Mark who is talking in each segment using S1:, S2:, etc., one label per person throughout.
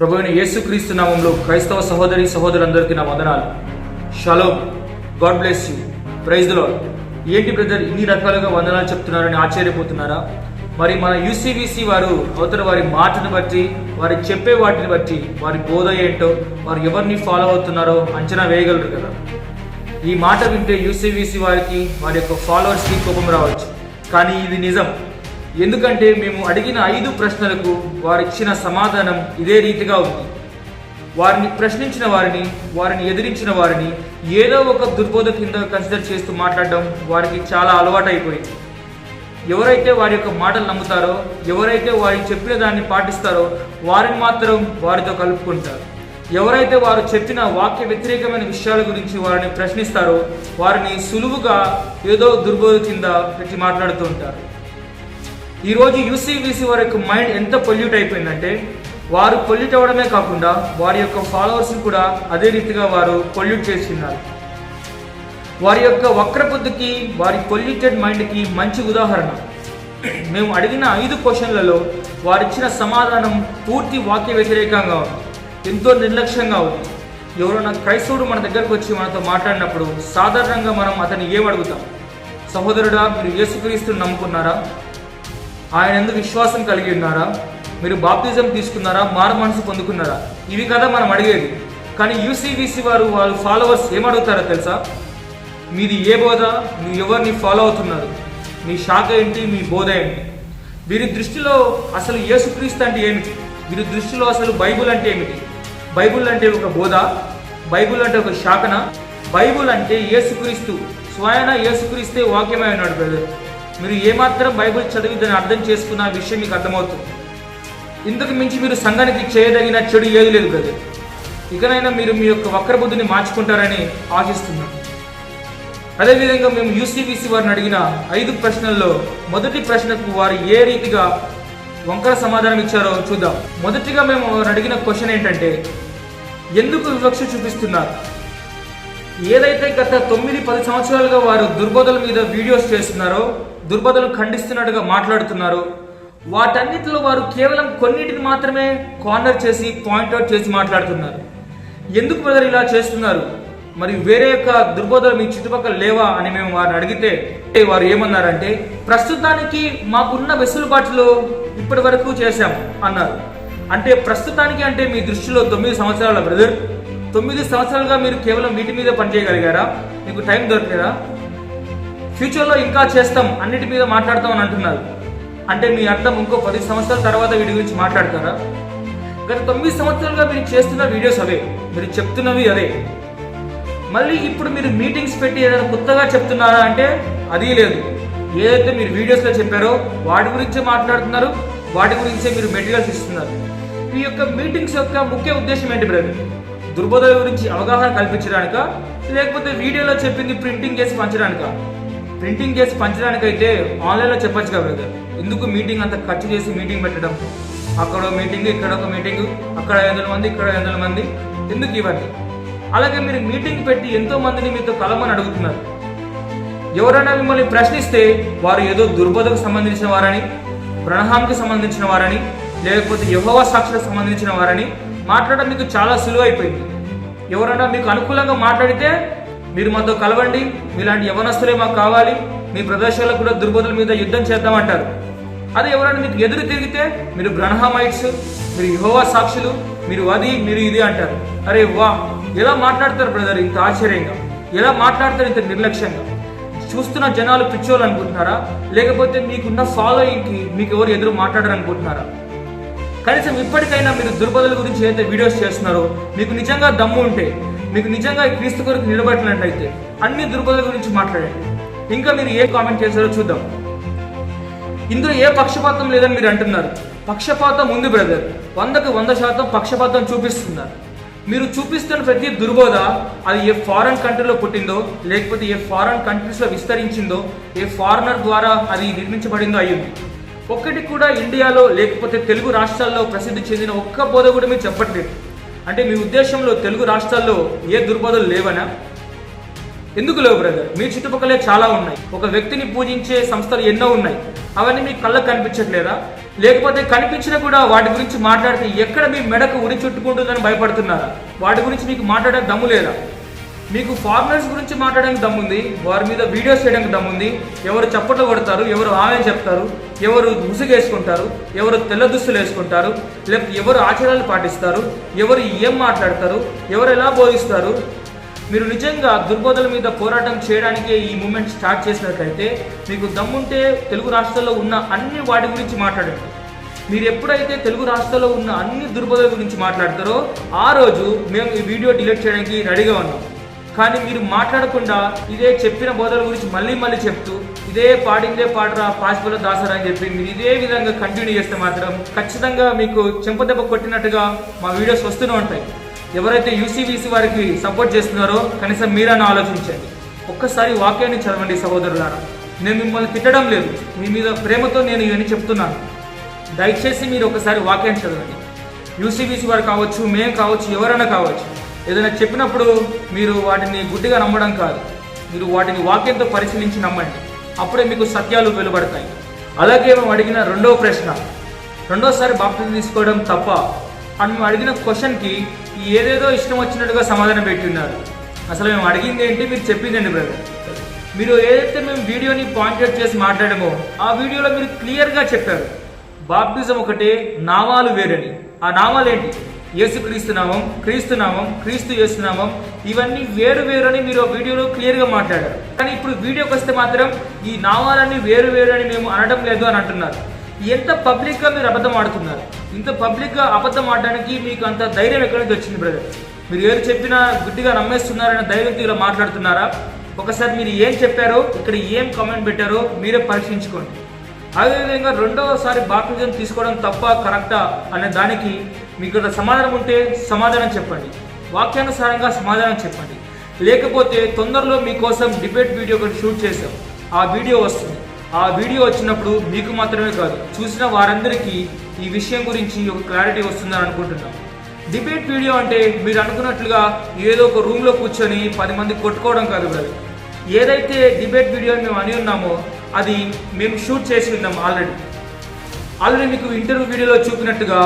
S1: ప్రభువైన యేసుక్రీస్తు నామంలో క్రైస్తవ సహోదరి సహోదరులందరికీ నా వందనాలు. షలో. God bless you. ప్రైజ్లో ఏంటి బ్రదర్ ఇన్ని రకాలుగా వందనాలు చెప్తున్నారని ఆశ్చర్యపోతున్నారా? మరి మన యూసీబీసీ వారు అవతల వారి మాటను బట్టి వారి చెప్పే వాటిని బట్టి వారి బోధ ఏంటో వారు ఎవరిని ఫాలో అవుతున్నారో అంచనా వేయగలరు కదా. ఈ మాట వింటే యూసీబీసీ వారికి వారి యొక్క ఫాలోవర్స్కి కోపం రావచ్చు. కానీ ఇది నిజం. ఎందుకంటే మేము అడిగిన ఐదు ప్రశ్నలకు వారిచ్చిన సమాధానం ఇదే రీతిగా ఉంది. వారిని ప్రశ్నించిన వారిని వారిని ఎదిరించిన వారిని ఏదో ఒక దుర్బోధ కింద కన్సిడర్ చేస్తూ మాట్లాడడం వారికి చాలా అలవాటు అయిపోయింది ఎవరైతే వారి యొక్క మాటలు నమ్ముతారో ఎవరైతే వారికి చెప్పిన దాన్ని పాటిస్తారో వారిని మాత్రం వారితో కలుపుకుంటారు. ఎవరైతే వారు చెప్పిన వాక్య వ్యతిరేకమైన విషయాల గురించి వారిని ప్రశ్నిస్తారో వారిని సులువుగా ఏదో దుర్బోధ కింద పెట్టి మాట్లాడుతూ ఉంటారు. ఈరోజు యూసీబీసీ వారి యొక్క మైండ్ ఎంత పొల్యూట్ అయిపోయిందంటే వారు పొల్యూట్ అవ్వడమే కాకుండా వారి యొక్క ఫాలోవర్స్ని కూడా అదే రీతిగా వారు పొల్యూట్ చేస్తున్నారు. వారి యొక్క వక్రబుద్ధికి వారి పొల్యూటెడ్ మైండ్కి మంచి ఉదాహరణ. మేము అడిగిన ఐదు క్వశ్చన్లలో వారిచ్చిన సమాధానం పూర్తి వాక్య వ్యతిరేకంగా ఉంది. ఎంతో నిర్లక్ష్యంగా ఉంది. ఎవరైనా క్రైస్తవుడు మన దగ్గరకు వచ్చి మనతో మాట్లాడినప్పుడు సాధారణంగా మనం అతన్ని ఏమడుగుతాం సహోదరుడా మీరు యేసుక్రీస్తుని నమ్ముకున్నారా? ఆయన ఎందుకు విశ్వాసం కలిగి ఉన్నారా? మీరు బాప్తిజం తీసుకున్నారా? మారు మనసు పొందుకున్నారా? ఇవి కదా మనం అడిగేది. కానీ యూసీబీసీ వారు వాళ్ళ ఫాలోవర్స్ ఏమడుగుతారో తెలుసా? మీది ఏ బోధ? మీరు ఎవరిని ఫాలో అవుతున్నారు? మీ శాఖ ఏంటి? మీ బోధ ఏంటి? వీరి దృష్టిలో అసలు యేసుక్రీస్తు అంటే ఏమిటి? వీరి దృష్టిలో అసలు బైబుల్ అంటే ఏమిటి? బైబుల్ అంటే ఒక బోధ? బైబుల్ అంటే ఒక శాఖన? బైబుల్ అంటే యేసుక్రీస్తు స్వయన యేసుక్రీస్తే వాక్యమై ఉన్నాడు బ్రదర్. మీరు ఏమాత్రం బైబుల్ చదివి దాన్ని అర్థం చేసుకున్న విషయం మీకు అర్థమవుతుంది. ఇంతకు మించి మీరు సంఘానికి చేయదగిన చెడు ఏది లేదు కదా. ఇకనైనా మీరు మీ యొక్క వక్రబుద్ధిని మార్చుకుంటారని ఆశిస్తున్నాం అదేవిధంగా మేము యూసీబీసీ వారిని అడిగిన ఐదు ప్రశ్నల్లో మొదటి ప్రశ్నకు వారు ఏ రీతిగా వంకర సమాధానం ఇచ్చారో చూద్దాం. మొదటిగా మేము అడిగిన క్వశ్చన్ ఏంటంటే ఎందుకు వివక్ష చూపిస్తున్నారు? ఏదైతే గత తొమ్మిది పది సంవత్సరాలుగా వారు దుర్బోధల మీద వీడియోస్ చేస్తున్నారో దుర్బోధలు ఖండిస్తున్నట్టుగా మాట్లాడుతున్నారు. వాటన్నిటిలో వారు కేవలం కొన్నిటిని మాత్రమే కార్నర్ చేసి పాయింట్అవుట్ చేసి మాట్లాడుతున్నారు. ఎందుకు బ్రదర్ ఇలా చేస్తున్నారు? మరి వేరే యొక్క దుర్బోధలు మీ చుట్టుపక్కల లేవా అని మేము వారిని అడిగితే వారు ఏమన్నారంటే ప్రస్తుతానికి మాకున్న వెసులుబాటులో ఇప్పటి వరకు చేశాం అన్నారు. అంటే ప్రస్తుతానికి అంటే మీ దృష్టిలో తొమ్మిది సంవత్సరాల బ్రదర్? తొమ్మిది సంవత్సరాలుగా మీరు కేవలం వీటి మీద పనిచేయగలిగారా? మీకు టైం దొరికేదా ఫ్యూచర్లో ఇంకా చేస్తాం అన్నిటి మీద మాట్లాడతాం అని అంటున్నారు. అంటే మీ అర్థం ఇంకో పది సంవత్సరాల తర్వాత వీటి గురించి మాట్లాడతారా? గత తొమ్మిది సంవత్సరాలుగా మీరు చేస్తున్న వీడియోస్ అవే మీరు చెప్తున్నవి అదే మళ్ళీ ఇప్పుడు మీరు మీటింగ్స్ పెట్టి ఏదైనా కొత్తగా చెప్తున్నారా అంటే అది లేదు. ఏదైతే మీరు వీడియోస్లో చెప్పారో వాటి గురించే మాట్లాడుతున్నారు వాటి గురించే మీరు మెటీరియల్స్ ఇస్తున్నారు. ఈ యొక్క మీటింగ్స్ యొక్క ముఖ్య ఉద్దేశం ఏంటి బ్రదర్? దుర్బోధల గురించి అవగాహన కల్పించడానిక? లేకపోతే వీడియోలో చెప్పింది ప్రింటింగ్ చేసి పంచడానిక? ప్రింటింగ్ చేసి పంచడానికైతే ఆన్లైన్లో చెప్పచ్చు కదా బ్రదర్. ఎందుకు మీటింగ్ అంత ఖర్చు చేసి మీటింగ్ పెట్టడం? అక్కడ మీటింగ్ ఇక్కడ ఒక మీటింగ్ అక్కడ ఐదు మంది ఇక్కడ ఐదు వందల మంది. ఎందుకు ఇవన్నీ? అలాగే మీరు మీటింగ్ పెట్టి ఎంతో మందిని మీతో కలమని అడుగుతున్నారు. ఎవరైనా మిమ్మల్ని ప్రశ్నిస్తే వారు ఏదో దుర్బోధకు సంబంధించిన వారని ప్రణహానికి సంబంధించిన వారని లేకపోతే యహోవ సాక్షులకు సంబంధించిన వారని మాట్లాడడం మీకు చాలా సులువైపోయింది. ఎవరైనా మీకు అనుకూలంగా మాట్లాడితే మీరు మాతో కలవండి. మీలాంటి యవనస్తులే మాకు కావాలి. మీ ప్రదేశాలకు కూడా దుర్బోధుల మీద యుద్ధం చేద్దామంటారు. అదే ఎవరైనా మీకు ఎదురు తిరిగితే మీరు గ్రహమైట్స్ మీరు యహోవా సాక్షులు మీరు అది మీరు ఇది అంటారు. అరే వా ఎలా మాట్లాడతారు బ్రదర్ ఇంత ఆశ్చర్యంగా? ఎలా మాట్లాడతారు ఇంత నిర్లక్ష్యంగా? చూస్తున్న జనాలు పిచ్చోళ్ళు అనుకుంటున్నారా? లేకపోతే మీకున్న ఫాలోయింగ్కి మీకు ఎవరు ఎదురు మాట్లాడరు అనుకుంటున్నారా? కనీసం ఇప్పటికైనా మీరు దుర్బోధల గురించి ఏదైతే వీడియోస్ చేస్తున్నారో మీకు నిజంగా దమ్ము ఉంటే మీకు నిజంగా క్రీస్తు కొరకు నిలబడినట్లయితే అన్ని దుర్బల గురించి మాట్లాడండి. ఇంకా మీరు ఏ కామెంట్ చేశారో చూద్దాం. ఇందులో ఏ పక్షపాతం లేదని మీరు అంటున్నారు? పక్షపాతం ఉంది బ్రదర్. వందకు వంద శాతం పక్షపాతం చూపిస్తున్నారు. మీరు చూపిస్తున్న ప్రతి దుర్బోధ అది ఏ ఫారెన్ కంట్రీలో పుట్టిందో లేకపోతే ఏ ఫారెన్ కంట్రీస్లో విస్తరించిందో ఏ ఫారినర్ ద్వారా అది నిర్మించబడిందో అయ్యింది. ఒక్కటి కూడా ఇండియాలో లేకపోతే తెలుగు రాష్ట్రాల్లో ప్రసిద్ధి చెందిన ఒక్క బోధ కూడా మీరు చెప్పట్లేదు. అంటే మీ ఉద్దేశంలో తెలుగు రాష్ట్రాల్లో ఏ దుర్బోధలు లేవనా? ఎందుకు లేవు బ్రదర్ మీ చుట్టుపక్కలే చాలా ఉన్నాయి. ఒక వ్యక్తిని పూజించే సంస్థలు ఎన్నో ఉన్నాయి. అవన్నీ మీకు కళ్ళకు కనిపించట్లేదా? లేకపోతే కనిపించినా కూడా వాటి గురించి మాట్లాడితే ఎక్కడ మీ మెడకు ఉరి చుట్టుకుంటుందని భయపడుతున్నారా? వాటి గురించి మీకు మాట్లాడే దమ్ము లేదా? మీకు ఫారినర్స్ గురించి మాట్లాడడానికి దమ్ముంది వారి మీద వీడియోస్ చేయడానికి దమ్ముంది. ఎవరు చప్పట్లు కొడతారు ఎవరు ఆమె చెప్తారు. ఎవరు ముసుగేసుకుంటారు ఎవరు తెల్ల దుస్తులు వేసుకుంటారు లేకపోతే ఎవరు ఆచారాలు పాటిస్తారు ఎవరు ఏం మాట్లాడతారు ఎవరు ఎలా బోధిస్తారు? మీరు నిజంగా దుర్బోధల మీద పోరాటం చేయడానికే ఈ మూమెంట్ స్టార్ట్ చేసినట్లయితే మీకు దమ్ముంటే తెలుగు రాష్ట్రాల్లో ఉన్న అన్ని వాటి గురించి మాట్లాడండి. మీరు ఎప్పుడైతే తెలుగు రాష్ట్రాల్లో ఉన్న అన్ని దుర్బోధల గురించి మాట్లాడతారో ఆ రోజు మేము ఈ వీడియో డిలీట్ చేయడానికి రెడీగా ఉన్నాం. కానీ మీరు మాట్లాడకుండా ఇదే చెప్పిన బోధల గురించి మళ్ళీ మళ్ళీ చెప్తూ ఇదే పాడిందే పాడరా పాసిబుల్ దాసరా అని చెప్పి మీరు ఇదే విధంగా కంటిన్యూ చేస్తే మాత్రం ఖచ్చితంగా మీకు చెంపదెబ్బ కొట్టినట్టుగా మా వీడియోస్ వస్తూనే ఉంటాయి. ఎవరైతే యూసీబీసీ వారికి సపోర్ట్ చేస్తున్నారో కనీసం మీరని ఆలోచించండి. ఒక్కసారి వాక్యాన్ని చదవండి సహోదరులారా. నేను మిమ్మల్ని తిట్టడం లేదు. మీ మీద ప్రేమతో నేను ఇవన్నీ చెప్తున్నాను. దయచేసి మీరు ఒకసారి వాక్యాన్ని చదవండి. యూసీబీసీ వారు కావచ్చు మేము కావచ్చు ఎవరైనా కావచ్చు ఏదైనా చెప్పినప్పుడు మీరు వాటిని గుడ్డిగా నమ్మడం కాదు. మీరు వాటిని వాక్యంతో పరిశీలించి నమ్మండి. అప్పుడే మీకు సత్యాలు వెలువడతాయి. అలాగే మేము అడిగిన రెండో ప్రశ్న రెండోసారి బాప్తిజం తీసుకోవడం తప్ప అని మేము అడిగిన క్వశ్చన్కి ఏదేదో ఇష్టం వచ్చినట్టుగా సమాధానం పెట్టున్నారు. అసలు మేము అడిగింది ఏంటి మీరు చెప్పిందండి బ్రదర్? మీరు ఏదైతే మేము వీడియోని పాయింట్ చేసి మాట్లాడామో ఆ వీడియోలో మీరు క్లియర్గా చెప్పారు. బాప్టిజం ఒకటే నామాలు వేరని. ఆ నామాలు ఏంటి? యేసుక్రీస్తు నామం క్రీస్తు నామం క్రీస్తు యేసునామం ఇవన్నీ వేరు వేరు అని మీరు ఆ వీడియోలో క్లియర్గా మాట్లాడారు. కానీ ఇప్పుడు వీడియోకి వస్తే మాత్రం ఈ నామాలన్నీ వేరు వేరు అని మేము అనడం లేదు అని అంటున్నారు. ఎంత పబ్లిక్గా మీరు అబద్ధం ఆడుతున్నారు? ఇంత పబ్లిక్గా అబద్ధం ఆడడానికి మీకు అంత ధైర్యం ఎక్కడి నుంచి వచ్చింది బ్రదర్ మీరు ఏది చెప్పినా గుడ్డిగా నమ్మేస్తున్నారన్న ధైర్యంతో ఇలా మాట్లాడుతున్నారా? ఒకసారి మీరు ఏం చెప్పారో ఇక్కడ ఏం కామెంట్ పెట్టారో మీరే పరీక్షించుకోండి. అదేవిధంగా రెండవసారి బాప్టిజం తీసుకోవడం తప్ప కరెక్టా అనే దానికి మీకు ఇక్కడ సమాధానం ఉంటే సమాధానం చెప్పండి. వాక్యానుసారంగా సమాధానం చెప్పండి. లేకపోతే తొందరలో మీకోసం డిబేట్ వీడియో ఒకటి షూట్ చేశాం. ఆ వీడియో వస్తుంది. ఆ వీడియో వచ్చినప్పుడు మీకు మాత్రమే కాదు చూసిన వారందరికీ ఈ విషయం గురించి ఒక క్లారిటీ వస్తుందని అనుకుంటున్నాం. డిబేట్ వీడియో అంటే మీరు అనుకున్నట్లుగా ఏదో ఒక రూమ్లో కూర్చొని పది మంది కొట్టుకోవడం కాదు బ్రదర్. ఏదైతే డిబేట్ వీడియో మేము అని ఉన్నామో అది మేము షూట్ చేసి ఉన్నాం ఆల్రెడీ. ఆల్రెడీ మీకు ఇంటర్వ్యూ వీడియోలో చూపినట్టుగా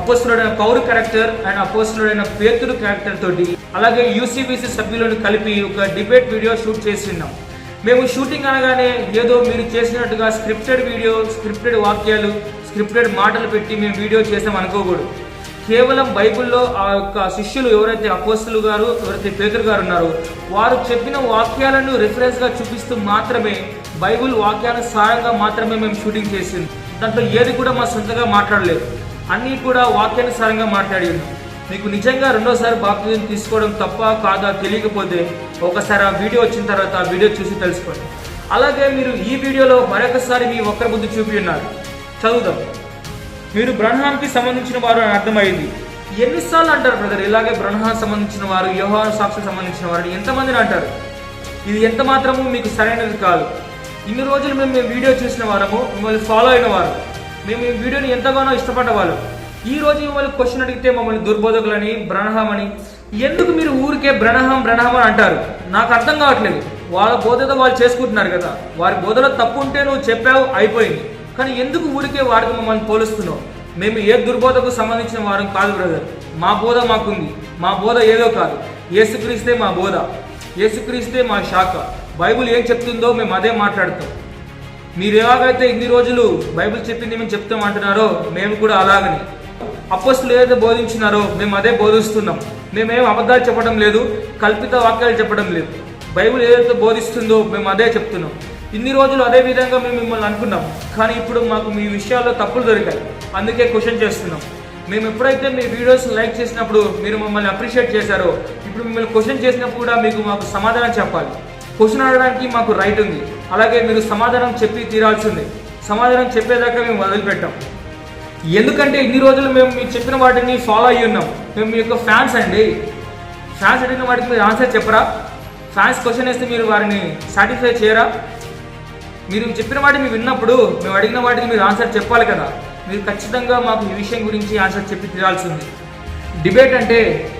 S1: అపోస్తుడైన పౌరు క్యారెక్టర్ అండ్ అపోస్తుడైన పేతురు క్యారెక్టర్ తోటి అలాగే యూసీబీసీ సభ్యులను కలిపి ఒక డిబేట్ వీడియో షూట్ చేసిన్నాం మేము షూటింగ్ అనగానే ఏదో మీరు చేసినట్టుగా స్క్రిప్టెడ్ వీడియో స్క్రిప్టెడ్ వాక్యాలు స్క్రిప్టెడ్ మాటలు పెట్టి మేము వీడియో చేసాం అనుకోకూడదు. కేవలం బైబిల్లో ఆ యొక్క శిష్యులు ఎవరైతే అపోస్తులు గారు ఎవరైతే పేదరు గారు ఉన్నారో వారు చెప్పిన వాక్యాలను రిఫరెన్స్గా చూపిస్తూ మాత్రమే బైబిల్ వాక్యానుసారంగా మాత్రమే మేము షూటింగ్ చేసింది దాంట్లో ఏది కూడా మా సొంతగా మాట్లాడలేదు. అన్నీ కూడా వాక్యానుసారంగా మాట్లాడి మీకు నిజంగా రెండోసారి బాప్తిజం తీసుకోవడం తప్ప కాదా తెలియకపోతే ఒకసారి ఆ వీడియో వచ్చిన తర్వాత ఆ వీడియో చూసి తెలుసుకోండి. అలాగే మీరు ఈ వీడియోలో మరొకసారి మీ ఒక్కరి బుద్ధి చూపి ఉన్నారు చదువుదాం. మీరు బ్రహ్మానికి సంబంధించిన వారు అని అర్థమైంది. ఎన్నిసార్లు అంటారు బ్రదర్ ఇలాగే బ్రహ్మానికి సంబంధించిన వారు యోహాను సాక్షి సంబంధించిన వారు ఎంతమందిని అంటారు? ఇది ఎంత మాత్రము మీకు సరైనది కాదు. ఇన్ని రోజులు మేము మేము వీడియో చూసిన వారము మిమ్మల్ని ఫాలో అయిన వారు. మేము ఈ వీడియోని ఎంతగానో ఇష్టపడ్డ వాళ్ళు. ఈ రోజు మిమ్మల్ని క్వశ్చన్ అడిగితే మమ్మల్ని దుర్బోధకులని బ్రణహం అని ఎందుకు మీరు ఊరికే బ్రణహం బ్రణహం అని అంటారు? నాకు అర్థం కావట్లేదు. వాళ్ళ బోధతో వాళ్ళు చేసుకుంటున్నారు కదా. వారి బోధలో తప్పు ఉంటే నువ్వు చెప్పావు అయిపోయింది. కానీ ఎందుకు ఊరికే వారికి మమ్మల్ని పోలుస్తున్నావు? మేము ఏ దుర్బోధకు సంబంధించిన వారం కాదు బ్రదర్ మా బోధ మాకుంది. మా బోధ ఏదో కాదు. ఏసుక్రీస్తే మా బోధ. ఏసుక్రీస్తే మా శాఖ. బైబిల్ ఏం చెప్తుందో మేము అదే మాట్లాడతాం. మీరు ఎలాగైతే ఇన్ని రోజులు బైబిల్ చెప్పింది మేము చెప్తాం అంటున్నారో మేము కూడా అలాగని. అప్పస్తులు ఏదైతే బోధించినారో మేము అదే బోధిస్తున్నాం. మేమేం అబద్ధాలు చెప్పడం లేదు కల్పిత వాక్యాలు చెప్పడం లేదు. బైబిల్ ఏదైతే బోధిస్తుందో మేము అదే చెప్తున్నాం. ఇన్ని రోజులు అదే విధంగా మేము మిమ్మల్ని అనుకున్నాం. కానీ ఇప్పుడు మాకు మీ విషయాల్లో తప్పులు దొరికాయి. అందుకే క్వశ్చన్ చేస్తున్నాం. మేము ఎప్పుడైతే మీ వీడియోస్ లైక్ చేసినప్పుడు మీరు మమ్మల్ని అప్రిషియేట్ చేశారో ఇప్పుడు మిమ్మల్ని క్వశ్చన్ చేసినప్పుడు కూడా మీకు మాకు సమాధానం చెప్పాలి. క్వశ్చన్ అడగడానికి మాకు రైట్ ఉంది. అలాగే మీరు సమాధానం చెప్పి తీరాల్సింది. సమాధానం చెప్పేదాకా మేము వదిలిపెట్టాం. ఎందుకంటే ఇన్ని రోజులు మేము మీరు చెప్పిన వాటిని ఫాలో అయ్యి ఉన్నాం. మేము మీ యొక్క ఫ్యాన్స్ అండి. ఫ్యాన్స్ అడిగిన వాటికి మీరు ఆన్సర్ చెప్పరా? ఫ్యాన్స్ క్వశ్చన్ వేస్తే మీరు వారిని సాటిస్ఫై చేయరా? మీరు చెప్పిన వాటిని మీరు విన్నప్పుడు మేము అడిగిన వాటికి మీరు ఆన్సర్ చెప్పాలి కదా. మీరు ఖచ్చితంగా మాకు ఈ విషయం గురించి ఆన్సర్ చెప్పి తీరాల్సింది. డిబేట్ అంటే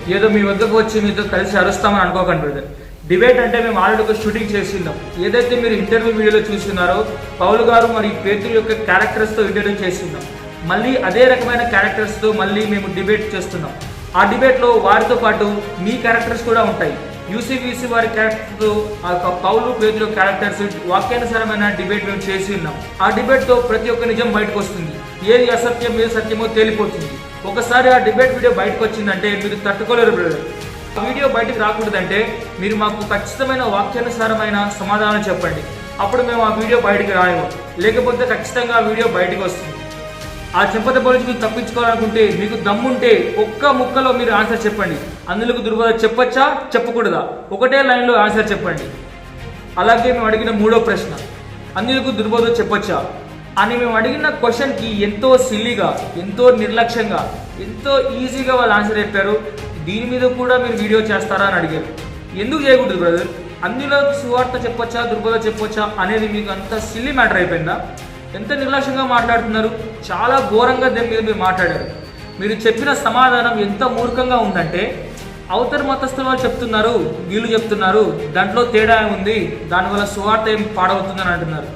S1: ఏదో మీ వద్దకు వచ్చి మీతో కలిసి అరుస్తామని అనుకోకండి బ్రదర్ డిబేట్ అంటే మేము ఆల్రెడీ ఒక షూటింగ్ చేస్తున్నాం ఏదైతే మీరు ఇంటర్వ్యూ వీడియోలో చూస్తున్నారో పౌల్ గారు మరి పేతుల యొక్క క్యారెక్టర్స్తో ఇంటర్వ్యూ చేస్తున్నాం. మళ్ళీ అదే రకమైన క్యారెక్టర్స్తో మళ్ళీ మేము డిబేట్ చేస్తున్నాం. ఆ డిబేట్లో వారితో పాటు మీ క్యారెక్టర్స్ కూడా ఉంటాయి. యూసీబీసీ వారి క్యారెక్టర్తో ఆ యొక్క పౌలు పేతులు క్యారెక్టర్స్ వాక్యానుసారమైన డిబేట్ మేము చేసి ఉన్నాం. ఆ డిబేట్తో ప్రతి ఒక్క నిజం బయటకు వస్తుంది. ఏది అసత్యం ఏది సత్యమో తేలిపోతుంది. ఒకసారి ఆ డిబేట్ వీడియో బయటకు వచ్చిందంటే మీరు తట్టుకోలేరు బ్రదర్ వీడియో బయటకు రాకూడదంటే మీరు మాకు ఖచ్చితమైన వాక్యానుసారమైన సమాధానం చెప్పండి. అప్పుడు మేము ఆ వీడియో బయటికి రాయము. లేకపోతే ఖచ్చితంగా ఆ వీడియో బయటకు వస్తుంది. ఆ చెంపత నుంచి మీరు తప్పించుకోవాలనుకుంటే మీకు దమ్ముంటే ఒక్క ముక్కలో మీరు ఆన్సర్ చెప్పండి. అందులోకి దుర్బోధ చెప్పొచ్చా? చెప్పకూడదా? ఒకటే లైన్లో ఆన్సర్ చెప్పండి. అలాగే మేము అడిగిన మూడో ప్రశ్న. అందులకు దుర్బోధ చెప్పచ్చా? అని మేము అడిగిన క్వశ్చన్కి ఎంతో సిల్లీగా ఎంతో నిర్లక్ష్యంగా ఎంతో ఈజీగా వాళ్ళు ఆన్సర్ చెప్పారు. దీని మీద కూడా మీరు వీడియో చేస్తారా అని అడిగారు. ఎందుకు చేయకూడదు బ్రదర్ అందులో సువార్త చెప్పొచ్చా దుర్బోధ చెప్పొచ్చా అనేది మీకు అంత సిల్లీ మ్యాటర్ అయిపోయిందా? ఎంత నిర్లక్ష్యంగా మాట్లాడుతున్నారు? చాలా ఘోరంగా దీని మీద మీరు మాట్లాడారు. మీరు చెప్పిన సమాధానం ఎంత మూర్ఖంగా ఉందంటే అవతల మతస్థుల వాళ్ళు చెప్తున్నారు వీళ్ళు చెప్తున్నారు దాంట్లో తేడా ఉంది దానివల్ల సువార్త ఏం పాడవుతుందని అంటున్నారు.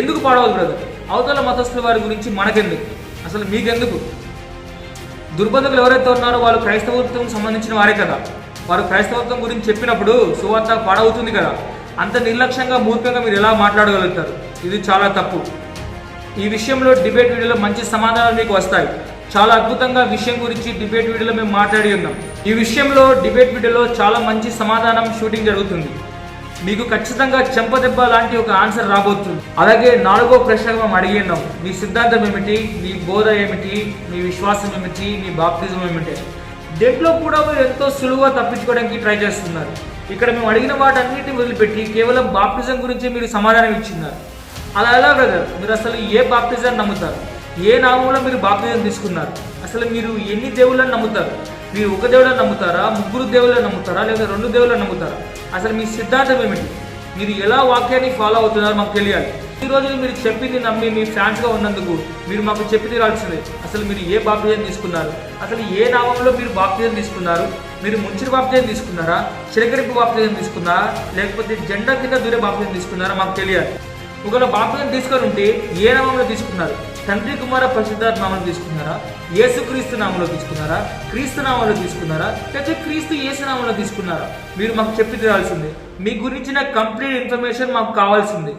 S1: ఎందుకు పాడవదు బ్రదర్ అవతల మతస్థుల వారి గురించి మనకెందుకు? అసలు మీకెందుకు? దుర్బంధకులు ఎవరైతే ఉన్నారో వాళ్ళు క్రైస్తవత్వం సంబంధించిన వారే కదా. వారు క్రైస్తవత్వం గురించి చెప్పినప్పుడు సువార్త పాడవుతుంది కదా. అంత నిర్లక్ష్యంగా మూర్ఖంగా మీరు ఎలా మాట్లాడగలుగుతారు? ఇది చాలా తప్పు. ఈ విషయంలో డిబేట్ వీడియోలో మంచి సమాధానాలు మీకు వస్తాయి. చాలా అద్భుతంగా విషయం గురించి డిబేట్ వీడియోలో మేము మాట్లాడి ఉన్నాం. ఈ విషయంలో డిబేట్ వీడియోలో చాలా మంచి సమాధానం షూటింగ్ జరుగుతుంది. మీకు ఖచ్చితంగా చెంపదెబ్బ లాంటి ఒక ఆన్సర్ రాబోతుంది. అలాగే నాలుగో ప్రశ్నగా మేము అడిగి ఉన్నాం. మీ సిద్ధాంతం ఏమిటి? మీ బోధ ఏమిటి? మీ విశ్వాసం ఏమిటి? మీ బాప్తిజం ఏమిటి? దేంట్లో కూడా మీరు ఎంతో సులువుగా తప్పించుకోవడానికి ట్రై చేస్తున్నారు. ఇక్కడ మేము అడిగిన వాటన్నిటిని వదిలిపెట్టి కేవలం బాప్తిజం గురించి మీరు సమాధానం ఇచ్చిన్నారు అలా ఎలా బ్రదర్ మీరు అసలు ఏ బాప్తిజాన్ని నమ్ముతారు? ఏ నామంలో మీరు బాప్తిజం తీసుకున్నారు? అసలు మీరు ఎన్ని దేవుళ్ళని నమ్ముతారు? మీరు ఒక దేవుళ్ళని నమ్ముతారా? ముగ్గురు దేవుళ్ళని నమ్ముతారా? లేదా రెండు దేవుళ్ళని నమ్ముతారా? అసలు మీ సిద్ధాంతం ఏమిటి? మీరు ఎలా వాక్యాన్ని ఫాలో అవుతున్నారో మాకు తెలియాలి. ఈ రోజు మీరు చెప్పింది నమ్మి మీ ఫ్యాన్స్గా ఉన్నందుకు మీరు మాకు చెప్పి తీరాల్సిందే అసలు మీరు ఏ బాప్తిజం తీసుకున్నారు? అసలు ఏ నామంలో మీరు బాప్తిజం తీసుకున్నారు? మీరు ముంచిన బాప్తిజం తీసుకున్నారా? చిరకరింపు బాప్తిజం తీసుకున్నారా? లేకపోతే జెండా కింద దూరే బాప్తిజం తీసుకున్నారా? మాకు తెలియాలి. ఒకవేళ బాప్తిజం తీసుకొని ఉంటే ఏ నామంలో తీసుకున్నారు? తండ్రి కుమార పరిశుద్ధార్థ నామంలో తీసుకున్నారా? యేసుక్రీస్తు నామంలో తీసుకున్నారా? క్రీస్తు నామంలో తీసుకున్నారా? లేకపోతే క్రీస్తు యేసు నామంలో తీసుకున్నారా? మీరు మాకు చెప్పి తీరాల్సిందే. మీ గురించిన కంప్లీట్ ఇన్ఫర్మేషన్ మాకు కావాల్సిందే.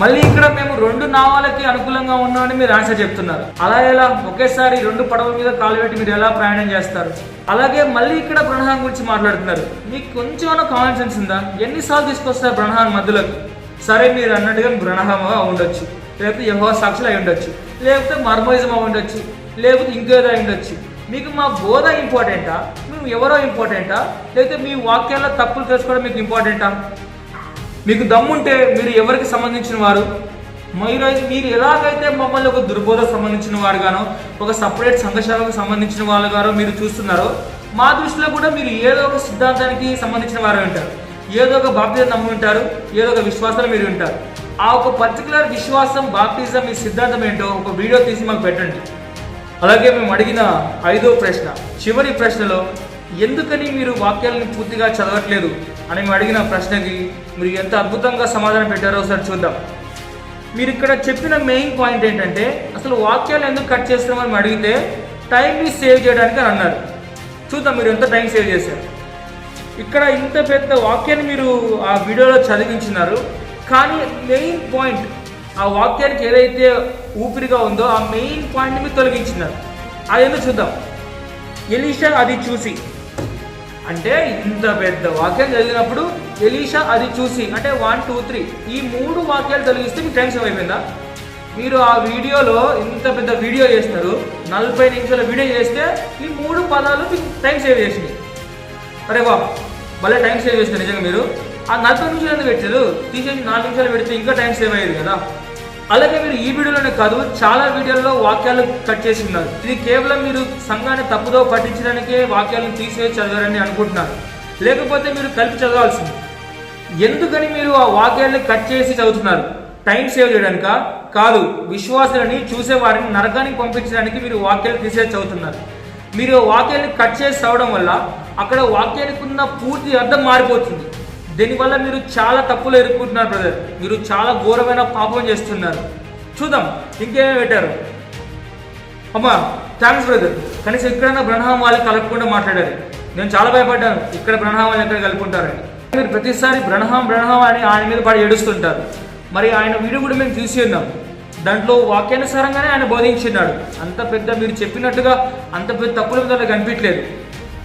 S1: మళ్ళీ ఇక్కడ మేము రెండు నామాలకి అనుకూలంగా ఉన్నామని మీరు ఆన్సర్ చెప్తున్నారు. అలా ఎలా? ఒకేసారి రెండు పడవ మీద కాలు పెట్టి మీరు ఎలా ప్రయాణం చేస్తారు? అలాగే మళ్ళీ ఇక్కడ బ్రహ్మాన్ గురించి మాట్లాడుతున్నారు. మీకు కొంచెం కామన్ సెన్స్ ఉందా? ఎన్నిసార్లు తీసుకొస్తారు బ్రహ్మాన్ మధ్యలోకి? సరే మీరు అన్నట్టుగా బ్రహ్మగా ఉండొచ్చు. లేకపోతే యహో సాక్షులు అయి ఉండొచ్చు. లేకపోతే మర్మోయిజం అయి ఉండొచ్చు. లేకపోతే ఇంకేదో అయి ఉండొచ్చు. మీకు మా బోధ ఇంపార్టెంటా మేము ఎవరో ఇంపార్టెంటా లేకపోతే మీ వాక్యాల్లో తప్పులు తెలుసుకోవడం మీకు ఇంపార్టెంటా మీకు దమ్ముంటే మీరు ఎవరికి సంబంధించిన వారు? మీరు మీరు ఎలాగైతే మమ్మల్ని ఒక దుర్బోధకు సంబంధించిన వారుగానో ఒక సపరేట్ సంఘర్షణకు సంబంధించిన వాళ్ళుగానో మీరు చూస్తున్నారో మా దృష్టిలో కూడా మీరు ఏదో ఒక సిద్ధాంతానికి సంబంధించిన వారు ఉంటారు. ఏదో ఒక బాప్తిజం నమ్మి ఉంటారు ఏదో ఒక విశ్వాసాలు మీరు ఉంటారు. ఆ ఒక పర్టికులర్ విశ్వాసం బాప్తిజం మీ సిద్ధాంతం ఏంటో ఒక వీడియో తీసి మాకు పెట్టండి. అలాగే మేము అడిగిన ఐదో ప్రశ్న చివరి ప్రశ్నలో ఎందుకని మీరు వాక్యాలను పూర్తిగా చదవట్లేదు? అని మేము అడిగిన ప్రశ్నకి మీరు ఎంత అద్భుతంగా సమాధానం పెట్టారో ఒకసారి చూద్దాం. మీరు ఇక్కడ చెప్పిన మెయిన్ పాయింట్ ఏంటంటే అసలు వాక్యాలు ఎందుకు కట్ చేస్తున్నామని అడిగితే టైంని సేవ్ చేయడానికి అని అన్నారు. చూద్దాం మీరు ఎంత టైం సేవ్ చేశారు. ఇక్కడ ఇంత పెద్ద వాక్యాన్ని మీరు ఆ వీడియోలో చదివించినారు. కానీ మెయిన్ పాయింట్ ఆ వాక్యానికి ఏదైతే ఊపిరిగా ఉందో ఆ మెయిన్ పాయింట్ని మీరు తొలగించినారు. అదేందో చూద్దాం. ఎలీషా అది చూసి. అంటే ఇంత పెద్ద వాక్యం చదివినప్పుడు ఎలీషా అది చూసి. అంటే వన్ టూ త్రీ ఈ మూడు వాక్యాలు తొలగిస్తే మీకు టైం సేవ్ అయిపోయిందా మీరు ఆ వీడియోలో ఇంత పెద్ద వీడియో చేస్తారు. నలభై నిమిషాల వీడియో చేస్తే ఈ మూడు పదాలు మీకు టైం సేవ్ చేసినాయి అరే బా భలే టైం సేవ్ చేసిన నిజంగా మీరు. ఆ నలభై నిమిషాలు ఎందుకు పెట్టారు? తీసేసి నాలుగు నిమిషాలు పెడితే ఇంకా టైం సేవ్ అయ్యేది కదా. అలాగే మీరు ఈ వీడియోలోనే కాదు చాలా వీడియోల్లో వాక్యాలు కట్ చేసి ఉన్నారు. ఇది కేవలం మీరు సంఘాన్ని తప్పుదో పట్టించడానికే వాక్యాలను తీసేసి చదవారని అనుకుంటున్నారు. లేకపోతే మీరు కలిపి చదవాల్సింది. ఎందుకని మీరు ఆ వాక్యాలను కట్ చేసి చదువుతున్నారు? టైం సేవ్ చేయడానిక? కాదు విశ్వాసులని చూసే వారిని నరకానికి పంపించడానికి మీరు వాక్యాలు తీసేసి చదువుతున్నారు. మీరు వాక్యాన్ని కట్ చేసి అవడం వల్ల అక్కడ వాక్యానికి ఉన్న పూర్తి అర్థం మారిపోతుంది. దీనివల్ల మీరు చాలా తప్పులు ఎదుర్కొంటున్నారు బ్రదర్ మీరు చాలా ఘోరమైన పాపం చేస్తున్నారు. చూద్దాం ఇంకేమేమి పెట్టారు? అమ్మా థ్యాంక్స్ బ్రదర్ కనీసం ఎక్కడైనా బ్రహ్మం వాళ్ళు కలపకుండా మాట్లాడారు. నేను చాలా భయపడ్డాను. ఇక్కడ బ్రహ్మం వాళ్ళు ఎక్కడ కలుపుకుంటారని. మీరు ప్రతిసారి బ్రహ్మం బ్రహ్మం అని ఆయన మీద పడి ఏడుస్తుంటారు. మరి ఆయన వీడియో కూడా మేము చూసి ఉన్నాం. దాంట్లో వాక్యానుసారంగానే ఆయన బోధించినాడు. అంత పెద్ద మీరు చెప్పినట్టుగా అంత పెద్ద తప్పులు మీద కనిపించలేదు.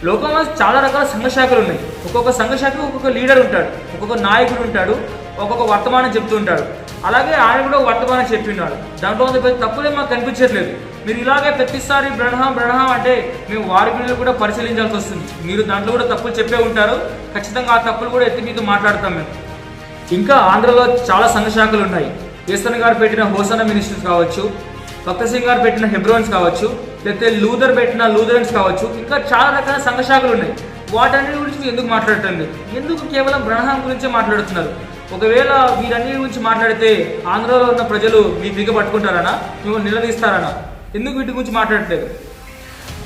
S1: లోకంలో చాలా రకాల సంఘశాఖలు ఉన్నాయి. ఒక్కొక్క సంఘశాఖ ఒక్కొక్క లీడర్ ఉంటాడు ఒక్కొక్క నాయకుడు ఉంటాడు ఒక్కొక్క వర్తమానం చెప్తూ ఉంటాడు. అలాగే ఆయన కూడా వర్తమానం చెప్పినాడు. దాంట్లో అంత పెద్ద తప్పులే మాకు కనిపించట్లేదు. మీరు ఇలాగే ప్రతిసారి బ్రహ్మ బ్రహ్మ అంటే మేము వారి పిల్లలు కూడా పరిశీలించాల్సి వస్తుంది. మీరు దాంట్లో కూడా తప్పులు చెప్పే ఉంటారు. ఖచ్చితంగా ఆ తప్పులు కూడా ఎత్తి మీకు మాట్లాడతాం మేము. ఇంకా ఆంధ్రలో చాలా సంఘ శాఖలు ఉన్నాయి. ఈశ్వరన్ గారు పెట్టిన హోసన మినిస్ట్రీస్ కావచ్చు భక్త సింగ్ గారు పెట్టిన హెబ్రోన్స్ కావచ్చు లేకపోతే లూథర్ పెట్టిన లూథరన్స్ కావచ్చు ఇంకా చాలా రకాల సంఘ శాఖలు ఉన్నాయి. వాటన్నిటి గురించి మీరు ఎందుకు మాట్లాడటం లేదు ఎందుకు కేవలం బ్రహ్మం గురించే మాట్లాడుతున్నారు? ఒకవేళ వీరన్నిటి గురించి మాట్లాడితే ఆంధ్రలో ఉన్న ప్రజలు మీ బిగ పట్టుకుంటారనా? మిమ్మల్ని నిలదీస్తారనా? ఎందుకు వీటి గురించి మాట్లాడట్లేదు?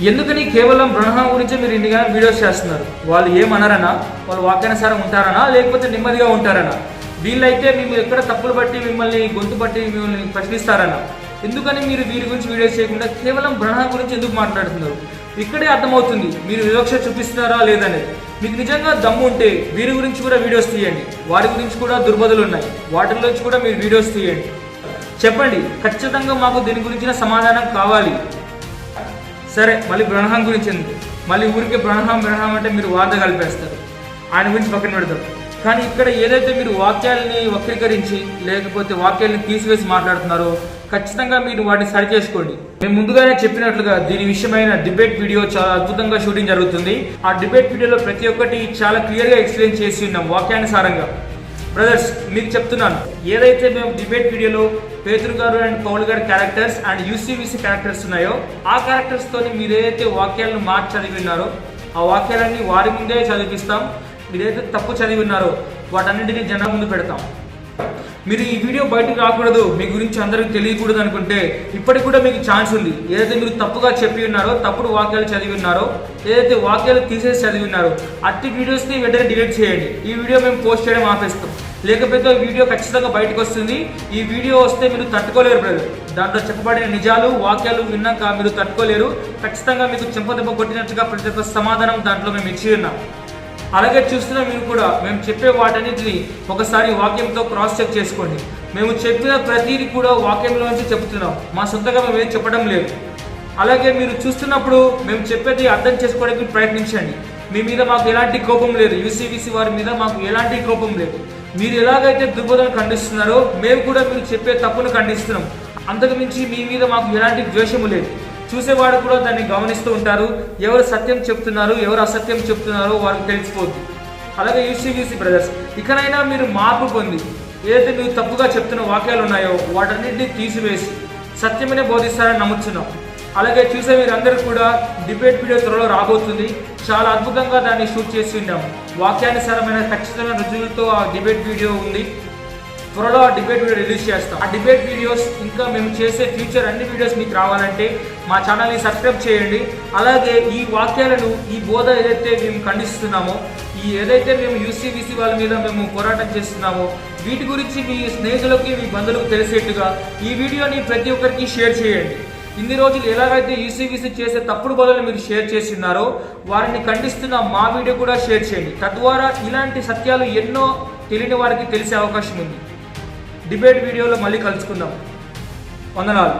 S1: ఎందుకని కేవలం బ్రహ్మ గురించే మీరు ఇన్నిగా వీడియోస్ చేస్తున్నారు? వాళ్ళు ఏమనరనా? వాళ్ళు వాక్యానుసారం ఉంటారనా? లేకపోతే నెమ్మదిగా ఉంటారనా? వీళ్ళైతే మేము ఎక్కడ తప్పులు బట్టి మిమ్మల్ని గొంతు బట్టి మిమ్మల్ని ప్రశ్నిస్తారన్న. ఎందుకని మీరు వీరి గురించి వీడియోస్ చేయకుండా కేవలం బ్రహ్మ గురించి ఎందుకు మాట్లాడుతున్నారు? ఇక్కడే అర్థమవుతుంది మీరు వివక్ష చూపిస్తున్నారా లేదనేది. మీకు నిజంగా దమ్ము ఉంటే వీరి గురించి కూడా వీడియోస్ తీయండి. వారి గురించి కూడా దుర్బదులు ఉన్నాయి. వాటిల్లోంచి కూడా మీరు వీడియోస్ తీయండి. చెప్పండి ఖచ్చితంగా మాకు దీని గురించిన సమాధానం కావాలి. సరే మళ్ళీ బ్రహ్మం గురించి ఎందుకు? మళ్ళీ ఊరికే బ్రహ్మం బ్రహ్మం అంటే మీరు వార్త కలిపేస్తారు. ఆయన గురించి పక్కన పెడతారు కానీ ఇక్కడ ఏదైతే మీరు వాక్యాలని వక్రీకరించి లేకపోతే వాక్యాలని తీసివేసి మాట్లాడుతున్నారో ఖచ్చితంగా మీరు వాటిని సరి చేసుకోండి. మేము ముందుగానే చెప్పినట్లుగా దీని విషయమైన డిబేట్ వీడియో చాలా అద్భుతంగా షూటింగ్ జరుగుతుంది. ఆ డిబేట్ వీడియోలో ప్రతి ఒక్కటి చాలా క్లియర్గా ఎక్స్ప్లెయిన్ చేసి ఉన్నాం వాక్యానుసారంగా. బ్రదర్స్ మీకు చెప్తున్నాను. ఏదైతే మేము డిబేట్ వీడియోలో పేతురు గారు అండ్ పౌల్ గారి క్యారెక్టర్స్ అండ్ యూసీవీసీ క్యారెక్టర్స్ ఉన్నాయో ఆ క్యారెక్టర్స్ తోని మీరు ఏదైతే వాక్యాలను మార్చి చదివి ఉన్నారో ఆ వాక్యాలన్నీ వారి ముందే చదివిస్తాం. మీరు తప్పు చదివి ఉన్నారో వాటన్నింటినీ జనం ముందు పెడతాం. మీరు ఈ వీడియో బయటకు రాకూడదు మీ గురించి అందరికి తెలియకూడదు అనుకుంటే ఇప్పటికి కూడా మీకు ఛాన్స్ ఉంది. ఏదైతే మీరు తప్పుగా చెప్పి ఉన్నారో తప్పుడు వాక్యాలు చదివి ఉన్నారో ఏదైతే వాక్యాలు తీసేసి చదివి ఉన్నారో అట్టి వీడియోస్ని వెంటనే డిలీట్ చేయండి. ఈ వీడియో మేము పోస్ట్ చేయడం ఆపేస్తాం. లేకపోతే వీడియో ఖచ్చితంగా బయటకు వస్తుంది. ఈ వీడియో వస్తే మీరు తట్టుకోలేరు బ్రదర్ దాంట్లో చెప్పబడిన నిజాలు వాక్యాలు విన్నాక మీరు తట్టుకోలేరు. ఖచ్చితంగా మీకు చెంపదెబ్బ కొట్టినట్టుగా ప్రతి ఒక్క సమాధానం దాంట్లో మేము ఇచ్చి ఉన్నాం. అలాగే చూస్తున్న మీరు కూడా మేము చెప్పే వాటన్నిటిని ఒకసారి వాక్యంతో క్రాస్ చెక్ చేసుకోండి. మేము చెప్పిన ప్రతిదీ కూడా వాక్యంలోంచి చెప్తున్నాం. మా సొంతగా మేము ఏం చెప్పడం లేదు. అలాగే మీరు చూస్తున్నప్పుడు మేము చెప్పేది అర్థం చేసుకోవడానికి ప్రయత్నించండి. మీ మీద మాకు ఎలాంటి కోపం లేదు. యూసీబీసీ వారి మీద మాకు ఎలాంటి కోపం లేదు. మీరు ఎలాగైతే దుర్బోధన ఖండిస్తున్నారో మేము కూడా మీరు చెప్పే తప్పును ఖండిస్తున్నాం. అంతకుమించి మీ మీద మాకు ఎలాంటి ద్వేషము లేదు. చూసేవాడు కూడా దాన్ని గమనిస్తూ ఉంటారు. ఎవరు సత్యం చెప్తున్నారు ఎవరు అసత్యం చెప్తున్నారో వారికి తెలిసిపోద్ది. అలాగే యూసీబీసీ బ్రదర్స్ ఇకనైనా మీరు మార్పు పొంది. ఏదైతే మీరు తప్పుగా చెప్తున్న వాక్యాలు ఉన్నాయో వాటన్నింటినీ తీసివేసి సత్యమనే బోధిస్తారని నమ్ముతున్నాం అలాగే చూసే మీరందరూ కూడా డిబేట్ వీడియో త్వరలో రాబోతుంది. చాలా అద్భుతంగా దాన్ని షూట్ చేసి ఉన్నాం వాక్యానుసారమైన ఖచ్చితమైన రుజువులతో ఆ డిబేట్ వీడియో ఉంది. త్వరలో ఆ డిబేట్ వీడియో రిలీజ్ చేస్తాం. ఆ డిబేట్ వీడియోస్ ఇంకా మేము చేసే ఫ్యూచర్ అన్ని వీడియోస్ మీకు రావాలంటే మా ఛానల్ని సబ్స్క్రైబ్ చేయండి. అలాగే ఈ వాక్యాలను ఈ బోధ ఏదైతే మేము ఖండిస్తున్నామో ఈ ఏదైతే మేము యూసీబీసీ వాళ్ళ మీద మేము పోరాటం చేస్తున్నామో వీటి గురించి మీ స్నేహితులకి మీ బంధువులకు తెలిసేట్టుగా ఈ వీడియోని ప్రతి ఒక్కరికి షేర్ చేయండి. ఇన్ని రోజులు ఎలాగైతే యూసీబీసీ చేసే తప్పుడు బదులు మీరు షేర్ చేస్తున్నారో వారిని ఖండిస్తున్న మా వీడియో కూడా షేర్ చేయండి. తద్వారా ఇలాంటి సత్యాలు ఎన్నో తెలియని వారికి తెలిసే అవకాశం ఉంది. డిబేట్ వీడియోలో మళ్ళీ కలుసుకుందాం. వందనాలు.